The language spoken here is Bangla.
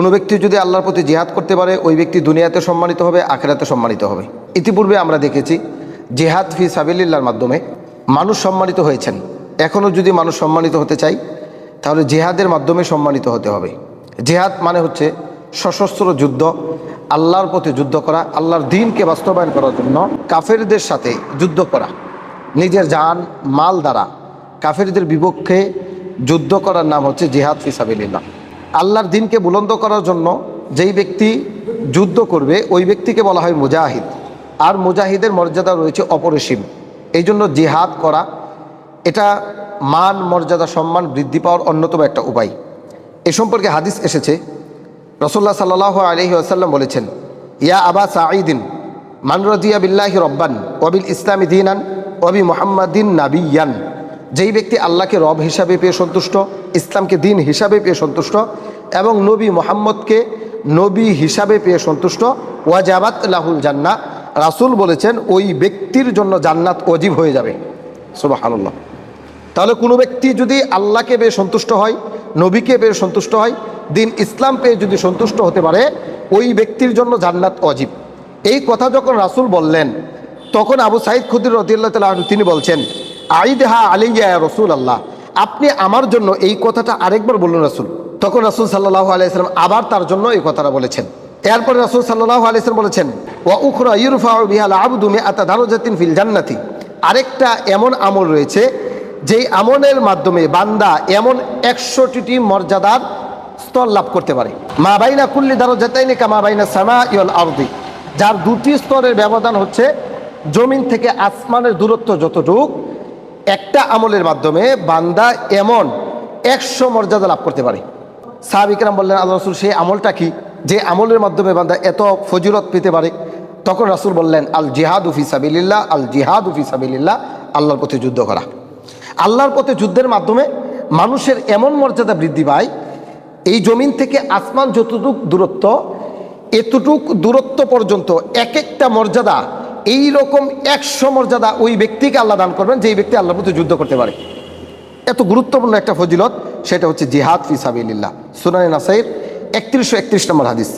কোনো ব্যক্তি যদি আল্লাহর প্রতি জিহাদ করতে পারে, ওই ব্যক্তি দুনিয়াতে সম্মানিত হবে, আখেরাতে সম্মানিত হবে। ইতিপূর্বে আমরা দেখেছি, জেহাদ ফি সাবিল্লার মাধ্যমে মানুষ সম্মানিত হয়েছেন। এখনও যদি মানুষ সম্মানিত হতে চাই তাহলে জেহাদের মাধ্যমে সম্মানিত হতে হবে। জেহাদ মানে হচ্ছে সশস্ত্র যুদ্ধ, আল্লাহর প্রতি যুদ্ধ করা, আল্লাহর দিনকে বাস্তবায়ন করার জন্য কাফেরদের সাথে যুদ্ধ করা। নিজের জান, মাল দ্বারা কাফেরদের বিপক্ষে যুদ্ধ করার নাম হচ্ছে জেহাদ ফিসাবিল্লাহ আল্লাহর দিনকে বুলন্দ করার জন্য যেই ব্যক্তি যুদ্ধ করবে, ওই ব্যক্তিকে বলা হয় মুজাহিদ। আর মুজাহিদের মর্যাদা রয়েছে অপরিসীম। এই জন্য জিহাদ করা, এটা মান, মর্যাদা, সম্মান বৃদ্ধি পাওয়ার অন্যতম একটা উপায়। এ সম্পর্কে হাদিস এসেছে। রসল্লাহ সাল্লাহ আলহি আসাল্লাম বলেছেন, ইয়া আবা সাঈদিন, মান রদিয়া বিল্লাহি রব্বান ওবিল ইসলামী দিনান ওবি মোহাম্মদিন নাবিয়ান। যেই ব্যক্তি আল্লাহকে রব হিসাবে পেয়ে সন্তুষ্ট, ইসলামকে দিন হিসাবে পেয়ে সন্তুষ্ট এবং নবী মোহাম্মদকে নবী হিসাবে পেয়ে সন্তুষ্ট, ওয়াজাবাত লাহুল জান্না রাসুল বলেছেন ওই ব্যক্তির জন্য জান্নাত অজীব হয়ে যাবে। সুবাহ তাহলে কোনো ব্যক্তি যদি আল্লাহকে পেয়ে সন্তুষ্ট হয়, নবীকে পেয়ে সন্তুষ্ট হয়, দিন ইসলাম পেয়ে যদি সন্তুষ্ট হতে পারে, ওই ব্যক্তির জন্য জান্নাত অজীব এই কথা যখন রাসুল বললেন, তখন আবু সাইদ খুদির রদিল্লাহ তালা তিনি বলছেন আইদেহা আলিয়া রসুল আল্লাহ আপনি আমার জন্য এই কথাটা আরেকবার বলুন রাসুল। তখন রাসুল সাল্লাহ আলাইসালাম আবার তার জন্য এই কথাটা বলেছেন। এরপরে রাসুল সাল্লাহ আলাইসালাম বলেছেন, ওয়া উখরা ইউরফা বিহাল আবদুমি আতা দারুজাতিন ফিল জান্নাতি। আরেকটা এমন আমল রয়েছে, যেই আমলের মাধ্যমে বান্দা এমন একশোটি মর্যাদার স্তর লাভ করতে পারে। মা বাইনা কুল্লি দারো যেতাইনি কা মা বাইনা সামা ইয়ল আরদি। যার দুটি স্তরের ব্যবধান হচ্ছে, জমিন থেকে আসমানের দূরত্ব যতটুক একটা আমলের মাধ্যমে বান্দা এমন একশো মর্যাদা লাভ করতে পারে। সাহাবিকরাম বললেন, আল্লাহ রসুল, সেই আমলটা কি? যে আমলের মাধ্যমে বান্দা এত ফজিলত পেতে পারে। তখন রাসুল বললেন, আল জিহাদ উফি সাবিল্লাহ আল জিহাদ উফি সাবিল্লাহ আল্লাহর পথে যুদ্ধ করা। আল্লাহর পথে যুদ্ধের মাধ্যমে মানুষের এমন মর্যাদা বৃদ্ধি পায়, এই জমিন থেকে আসমান যতটুক দূরত্ব, এতটুক দূরত্ব পর্যন্ত এক একটা মর্যাদা এই রকম একশো মর্যাদা ওই ব্যক্তিকে আল্লাহ দান করবেন, যেই ব্যক্তি আল্লাহর প্রতি যুদ্ধ করতে পারে। এত গুরুত্বপূর্ণ একটা ফজিলত, সেটা হচ্ছে জিহাদ ফিসাবিল্লাহ সুনানি নাসাইর একত্রিশশো একত্রিশ নম্বর হাদিস।